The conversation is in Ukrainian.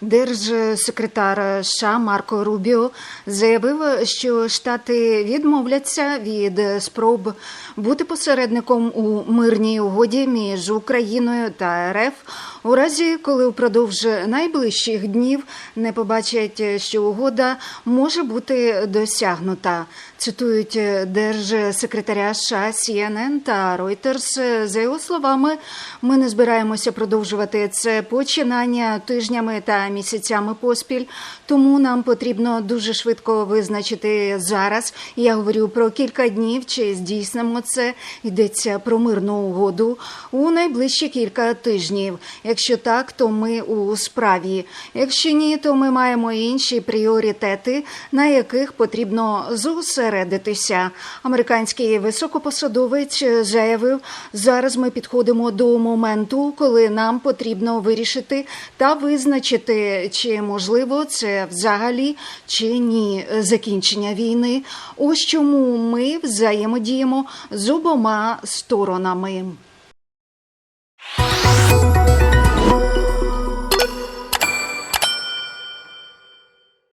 Держсекретар США Марко Рубіо заявив, що Штати відмовляться від спроб бути посередником у мирній угоді між Україною та РФ у разі, коли впродовж найближчих днів не побачать, що угода може бути досягнута. Цитують держсекретаря США CNN та Reuters. За його словами, ми не збираємося продовжувати це починання тижнями та місяцями поспіль. Тому нам потрібно дуже швидко визначити зараз. Я говорю про кілька днів, чи здійснимо це. Йдеться про мирну угоду у найближчі кілька тижнів. Якщо так, то ми у справі. Якщо ні, то ми маємо інші пріоритети, на яких потрібно зосередитися. Американський високопосадовець заявив, зараз ми підходимо до моменту, коли нам потрібно вирішити та визначити, чи можливо це взагалі чи ні закінчення війни. Ось чому ми взаємодіємо з обома сторонами.